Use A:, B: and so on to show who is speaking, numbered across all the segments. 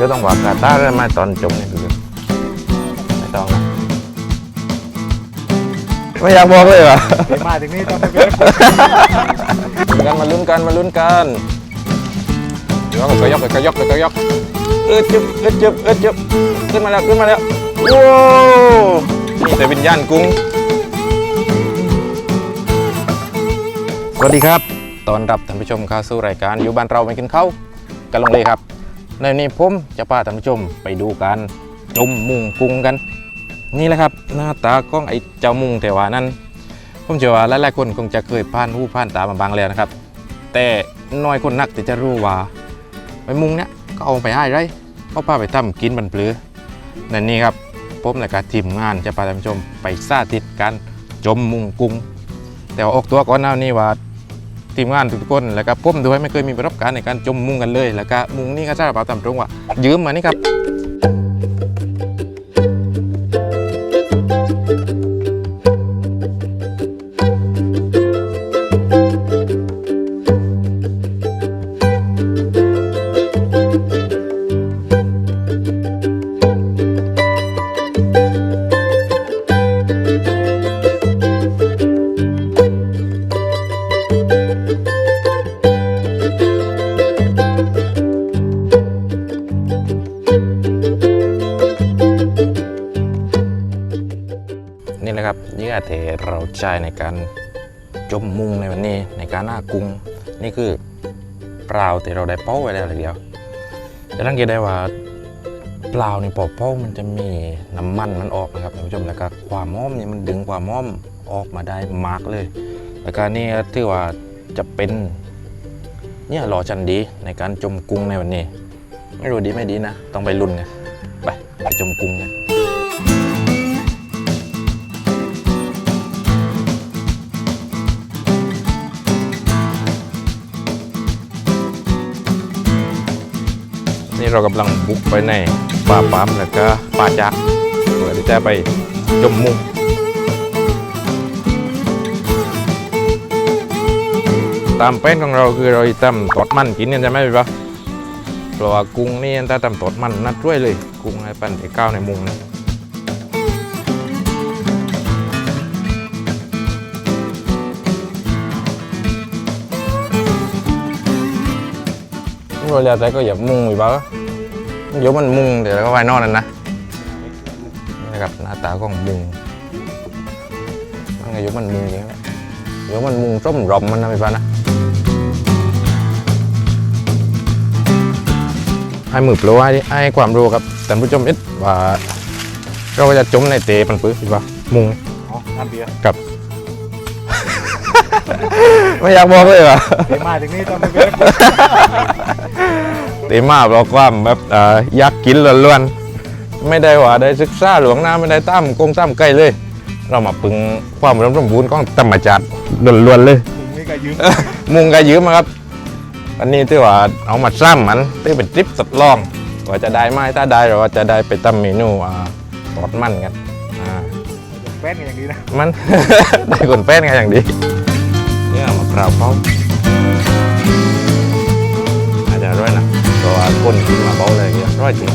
A: ก็ต้องบอกกาตาร์ได้ไหมาตอนจบนี่คือไม่ต้องนะไม่อยากบอกเลยว่ะ
B: เดี๋ยวมาถึงนี่ต้องไปเกิด
A: กันมาลุ้นกันมาลุ้นกันเดี๋ยวก็ยกก็ยกก็ยกเออจึบเออจึบเออจึบขึ้นมาแล้วขึ้นมาแล้วว้าวนี่แต่วิญญาณกุ้งสวัสดีครับตอนรับท่านผู้ชมเข้าสู่รายการอยู่บ้านเราไม่กินข้าวกันลงเลยครับ ในนี้ผมจะพาท่านผู้ชมไปดูการจมมุงกุ้งกัน นี่แหละครับหน้าตาของไอ้เจ้ามุงแต่ว่านั้น ผมเชื่อว่าหลายๆคนคงจะเคยผ่านหูผ่านตามาบางแล้วนะครับ แต่น้อยคนนักที่จะรู้ว่าไอ้มุงเนี้ยก็เอาไปให้ไรเขาพาไปทำกินบันเปลือนั่นนี่ครับผมและก็ทีมงานจะพาท่านผู้ชมไปสาธิตการจมมุงกุ้งแต่ว่าออกตัวก่อนหน้านี้ว่า ทีมงานทุกคนแล้วก็ผมด้วยไม่เคยมีประสบการณ์ในการจมมุงกันเลย แล้วก็มุงนี่ก็ทราบเปล่าตามตรงว่ายืมมานี่ครับ เราใช้ในการจมมุงในวันนี้ในการหน้ากุ้งนี่คือเปล่าที่เราได้เป้าไว้แล้วเลยเดียวจะสังเกตได้ว่าเปล่านี่พอเป้ามันจะมีน้ำมันมันออกนะครับท่านผู้ชมแล้วก็ความม้อมนี่มันดึงความม้อมออกมาได้มากเลย แล้วก็นี่ถือว่าจะเป็นเนี่ยหล่อจันดีในการจมกุ้งในวันนี้ ไม่รู้ดีไม่ดีนะ ต้องไปลุ้นกันไปไปจมกุ้งกัน นี่เรากำลังบุกไปในป่าปั๊มแล้วก็ป่าจักเพื่อที่จะไปจมมุงตามเป็นของเราคือเราทำตอดมันกินเนี่ยใช่ไหมพี่ปะเพราะว่ากุ้งนี่ถ้าทำตอดมันนัดช่วยเลย กุ้งให้ปั่นไปก้าวในมุงนะเราเรียกแต่ก็อย่ามุงอีกบ้าเดี๋ ยวมันมุงเดี๋ยวก็ไว้นอนนั่นนะนี่นะครับหน้าตาของมุงมันก็ยกมันมุงอย่างนี้แหละยกมันมุงส้มรอมมันนะพี่ป้านะให้มือโปรให้ให้ความรู้ครับท่านผู้ชมเอ็ดว่าเราก็จะจมในเตะปันปื้อพี่ป้ามุง
B: อ๋อน้ำเบียร์
A: ไม่อยากบอกเลยว่ะ
B: เดี๋ยวมาถึงนี่ต้องไปเกิด
A: ตีมาบอกว่าแบบเอ่ออยากกินล้วนๆไม่ได้ว่าได้ศึกษาหลวงหน้าไม่ได้ตั้มกงตั้มใกล้เลย เรามาปึงความอุดมสมบูรณ์ของธรรมชาติล้วนๆเลย
B: ถุงนี่ก็ยืม
A: มุงก็ยืมมาครับอันนี้ที่ว่าเอามาซ้ำมันที่เป็นทริปทดลองว่าจะได้ไหมถ้าได้เราก็จะได้ไปทำเมนูอ่าทอดมันกันอ่า
B: แป้นกันอย่างนี้นะ
A: มันได้คนแป้นกันอย่างดีเนี่ยมะพร้าวเป้า ว่าคนกินมาเป้าเลยอร่อยจริง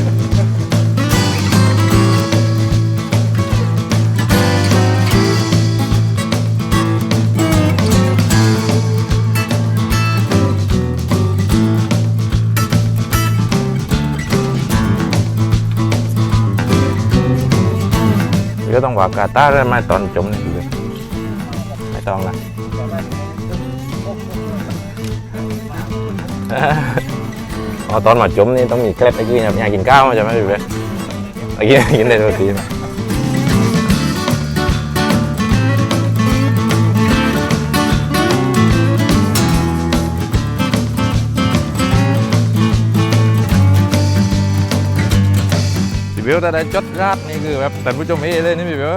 A: ก็ต้องว่ากาตาร์ได้ไหมาตอนจมนี่คือไม่ต้องละ อ๋อตอนมาจมนี่ต้องมีเคล็ดตะกี้ครับอยากกินข้าวมาจะไหมพี่เบ๊ะกี้กินได้โรตีนะพี่เบลแต่ได้จดราดนี่คือแบบท่ผู้ชมเอเลยนี่พี่เบล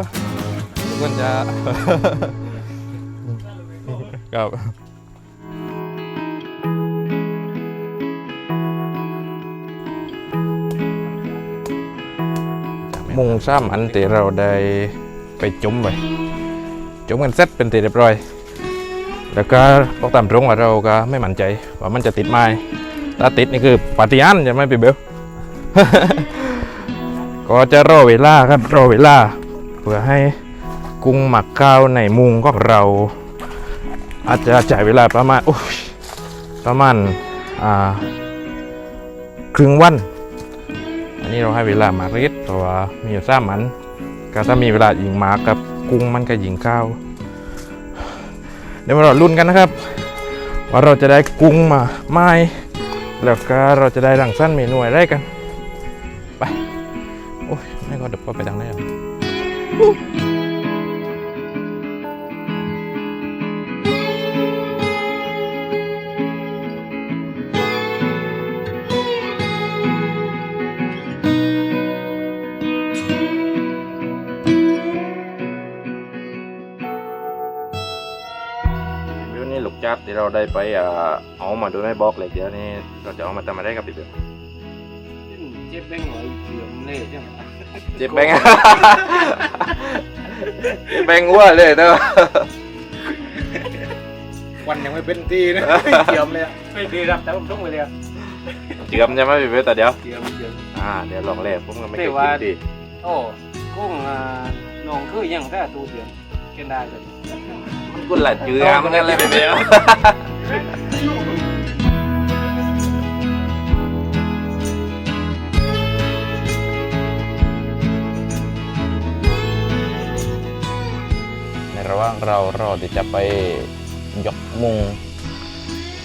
A: ทุกคนจะครับ มุงซ้ำอันที่เราได้ไปจุ่มไปจุ่มกันเสร็จเป็นที่เรียบร้อย แล้วก็บอกตามตรงว่าเราก็ไม่มั่นใจว่ามันจะติดไหมถ้าติดนี่คือปาฏิหาริย์ใช่ไหมพี่เบลก็จะรอเวลาครับรอเวลา เพื่อให้กุ้งหมักข้าวในมุงของเรา อาจจะจ่ายเวลาประมาณประมาณครึ่งวัน อันนี้เราให้เวลามาเรีดเพราะว่ามีอยู่สามอันก็ถ้ามีเวลายิงมากับกุ้งมันก็ยิงข้าวเดี๋ยวมาเราลุ้นกันนะครับ ว่าเราจะได้กุ้งมาไม้แล้วก็เราจะได้รังสั้นเมนูอะไรกัน ไป โอ้ยไม่ก็เดี๋ยวก็ไปทางไหนอ่ เราได้ไปอ่าเอามาโดยไม่บอกเลยเดี๋ยวนี้เราจะเอามาทำอะไรกับพี่เบล
C: เจ็บแบงหน่อยเสื่อมเละใช่ไหม
A: เจ็บแบงเจ็บแบงวัวเลยเด้อ
B: วันยังไม่เป็นทีนะเทียมเลยอะ
C: ไม่ดีรับแต่ผมต้องไปเลยอะ
A: เจือมใช่ไหมพี่เบลแต่เดี๋ยว
C: เสื่อมเสื่อม
A: อ่าเดี๋ยวลองแรกผมก็ไม่เคย
C: แต่
A: กิ
C: ว่า
A: นดี
C: โอ้กุ้งอ่าน้องคือยังถ้าตูเดือนกินได้เลย
A: มัน กุหลาบเจือมันนั่นเลยพี่เบลในระหว่างเรารอที่จะไปยกมุง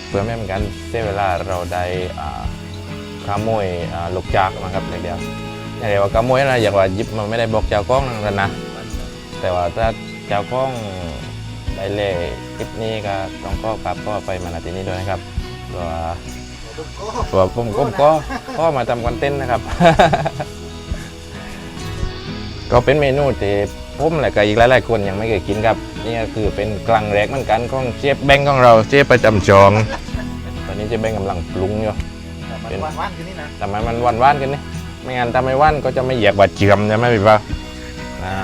A: เพื่อไม่เป็นการเสียเวลาเราได้อ่าขโมยอ่าลูกจากมาครับเดี๋ยวอย่าเรียกว่าขโมยนะอย่างว่าหยิบมันไม่ได้บอกเจ้าก้องนั่นนะแต่ว่าถ้าเจ้าก้อง ได้เล่คลิปนี้ก็ต้องก็กลับก็ไปมานาทีนี้ด้วยนะครับตัวตัวผมก็ก็ก็มาทำคอนเทนต์นะครับ ก็เป็นเมนูที่ผมและก็อีกหลายๆคนยังไม่เคยกินครับ นี่ก็คือเป็นกลางแรกเหมือนกันของเชฟแบงค์ของเราเชฟประจำจอง ตอนนี้เชฟแบงค์กำลังปรุงอยู่
B: มันว่านๆคืนนี้นะ
A: ทำไมมันหวานหวานๆกันนี่ไม่งั้นทำไมหวานก็จะไม่เหยียบว่าเจือมใช่ไหมพี่ป้าอ่า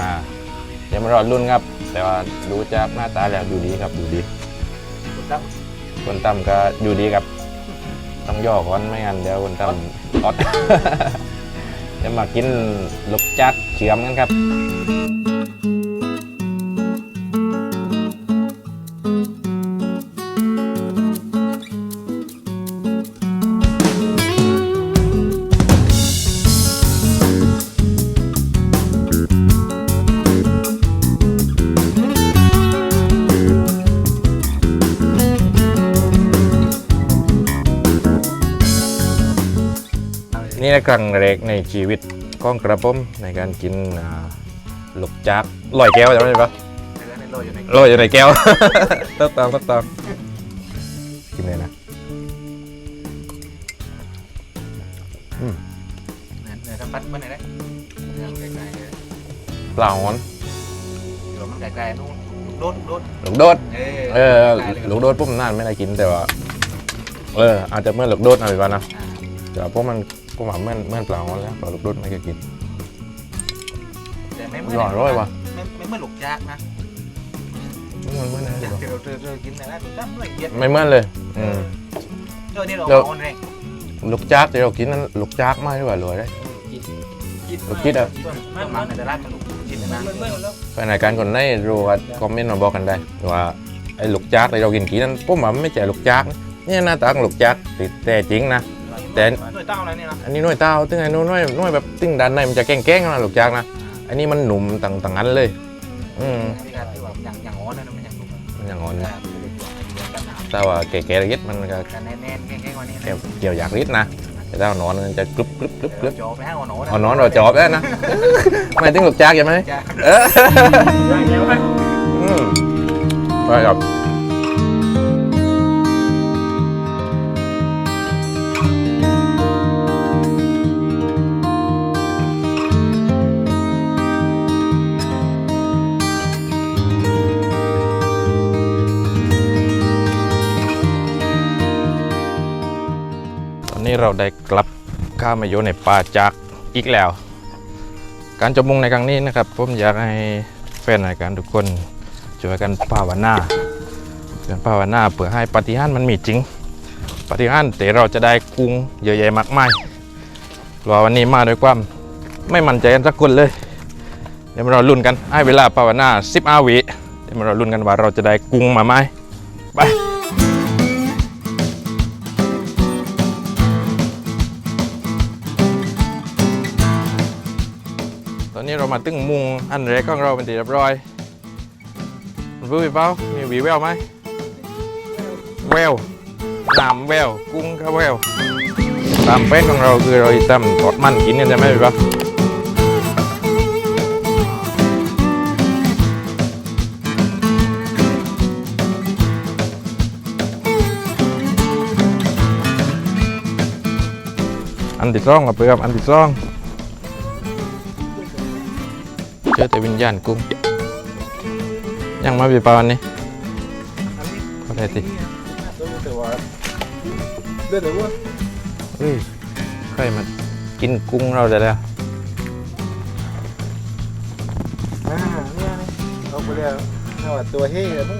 A: เดี๋ยวมารอรุ่นครับ แต่ว่าดูจากหน้าตาแล้วดูดีครับดูดี
B: ครับ
A: คนตั้มก็ดูดีครับ ต้องย่อก่อนไม่งั้นเดี๋ยวคนตั้มออดจะมากินลูกจักเชื่อมกันครับ นี่ครั้งแรกในชีวิตของกระผมในการกินอ่าลูกจักลอยแก้วจำได้ปะ
B: เนื้อในโลอยู่ใน
A: ลอยอยู่ในแก้วต้องตามต้องตามกินเลยนะ
B: เนื้อเนื้อทำปัดมันไหนได้เนื้อมันไกลๆเลย
A: เปล่าหอน
B: เดี๋ยวมันไกลๆนู่นโดนโดน
A: ลูกโดด
B: เอ
A: เออลูกโดดปุ๊บนานไม่ได้กินแต่ว่าเอออาจจะเมื่อนลูกโดดนะพี่ปานะแต่ว่าพวกมัน พวกมันเมื่อนเมื่อนเปล่าหอนแล้วเปล่าลูกโดดไม่เคยกิน
B: แต่ไม่
A: อร่อยร้อยวะ
B: ไม่ไม่เหมื่อนหลกยากนะ
A: ไม่เหมื่อนเมื่อนเลย
B: เดี๋ยวเราเจอเจอกินแต่ละตัวตั้มละเอียด
A: ไม่เหมื่อนเลยอืม
B: เจอนี่เรา
A: แล้ว
B: เอาเลย
A: ลูกจักที่เรากินนั้นลูกจักมากดีกว่าเลยได้ลูกคิดอะ
B: มันมันในตลาดกระดูกชิ้นนะ
C: มันไม่แล้ว
A: ไปไหนกันคนไหนรู้ว่าคอมเมนต์มาบอกกันได้ว่าไอ้ลูกจักที่เรากินกินนั้นผมว่ามันไม่ใช่ลูกจักนะเนี่ยหน้าตาของลูกจักติดแต่จริงนะ แต่
B: ด้วยเต้าอะไรเนี่ยนะ
A: อันนี้หน่วยเต้าตึงไอ้นู้นหน่วยหน่วยแบบตึงด้านในมันจะแกล้งๆนะลูกจักนะ อันนี้มันหนุ่มต่างต่างนั้นเลย อืม
B: ที่การที่ว่าอย่างอย่างอ้อนนะมันอย่างนุ่ม
A: มันอย่างอ่อน
B: นะ
A: นะแต่ว่าแก่ๆระยิดมันก็
B: กันแน่นๆแค่ๆวันนี้
A: เกี่ยวเกี่ยวอยากริดนะแต่ถ้าเอานอนมันจะกรึบกรึบกรึบกรึบ
B: จอไปให้อ่อน
A: เอานอนเราจอบได้นะไม่ถึงลูกจักใช่ไหม
B: จ้า
A: เอออืมไปครับ เราได้กลับข้ามาอยู่ในป่าจากอีกแล้ว การจมมุงในครั้งนี้นะครับ ผมอยากให้แฟนรายการทุกคนช่วยกันภาวนาช่วยกันภาวนาเพื่อให้ปฏิหารมันมีจริง ปฏิหารแต่เราจะได้กุ้งเยอะแยะมากมายรอวันนี้มาด้วยความไม่มั่นใจกันสักคนเลย เดี๋ยวมาเราลุ้นกันให้เวลาภาวนาสิบอาวิเดี๋ยวมาเราลุ้นกันว่าเราจะได้กุ้งมาไหมไป อนนี้เรามาตึ้งมุงอันแรกของเราเป็นที่เรียบร้อยมันพูดไปเปล่ามีหวีแววไหมแววน้ำแววกุ้งก็แววตามเป็นของเราคือเราทำทอดมันกินกันใช่ไหมพี่ป๊าอันที่สองกับเปลือกอันที่สอง เจอแต่วิญญาณกุ้งยังมาบีปาวันนี้ก็ได้สิ
B: แต่ว่าเดี๋ยวว่า
A: เฮ้ยใครมากินกุ้งเราได้แล้ว
B: อ่าเนี่ยนี่เอาไปแล้วเอาตัวเฮ้ยมึง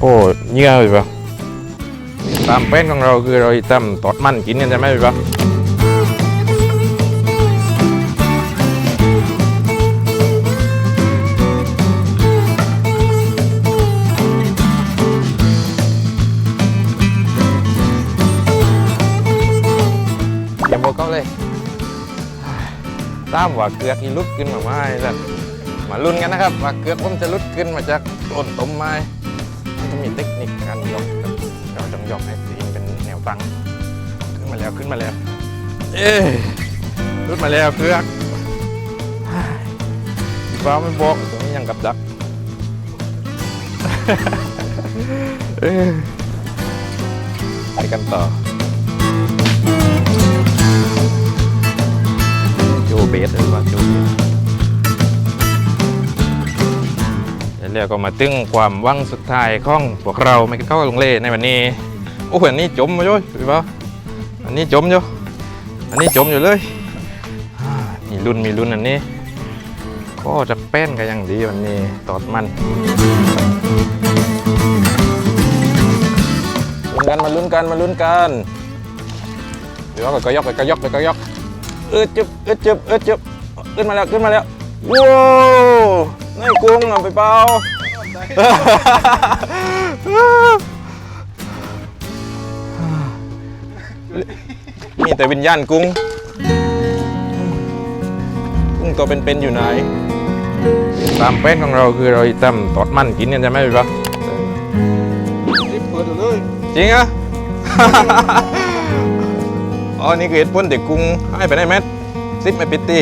A: โอ้เยื่อบีปาตามเป็นของเราคือเราทำตอดมันกินกันใช่ไหมบีปาอ ตามว่าเกือกอีลุดขึ้นมาไหมสัตว์มาลุ้นกันนะครับว่าเกือกผมจะลุดขึ้นมาจากต้นต้นไม้มันจะมีเทคนิคการยกครับเราต้องยกให้ตีนเป็นแนวตั้งขึ้นมาแล้วขึ้นมาแล้ว เอ้ยลุดมาแล้วเกือกฟ้าไม่บอกตรงนี้ยังกับดักเอ้ยไปกันต่อ เบสหรือว่าโจเบสแล้วก็มาตึงความหวังสุดท้ายของพวกเราไม่เข้าลงเล่ในวันนี้โอ้โหอันนี้จมมาด้วยพี่เปล่าอันนี้จมอยู่อันนี้จมอยู่เลยอ่ามีรุ่นมีรุ่นอันนี้ก็จะแป้นกันอย่างดีวันนี้ตอดมันลุ้นกันมาลุ้นกันมาลุ้นกันเดี๋ยวก็ยกไปก็ยกไปก็ยก อึดจึบเอึดจึบเอึดจึบขึ้นมาแล้วขึ้นมาแล้วว้าวนายกุ้งเอาไปเปล่ามีแต่วิญญาณกุ้ง กุ้งตัวเป็นๆอยู่ไหน ตามเป็นของเราคือเราทำตอดมันกินกันใช่ไหมพี่ป๊า
B: รีบเปิดเลย
A: จริงเหรอะ อ๋อนี่คือเหตุผลเด็กกุ้งให้ไปได้เม็ดซิปไม่ปิดตี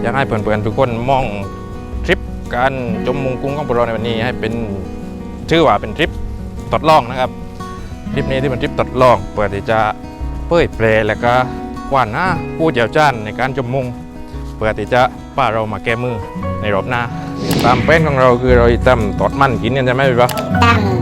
A: อยากให้เพื่อนๆทุกคนมองทริปการจมมุงกุ้งของพวกเราในวันนี้ให้เป็นชื่อว่าเป็นทริปทดลองนะครับทริปนี้ที่เป็นทริปทดลองเพื่อที่จะเปิดเปลและก็กว่านหน้าผู้เจียวจ้านในการจมมุง เพื่อที่จะป้าเรามาแก้มือในรอบหน้า ตามแป้นของเราคือเราตำตอดมันกินกันใช่ไหมพี่ป๊า
D: ตั้งตอด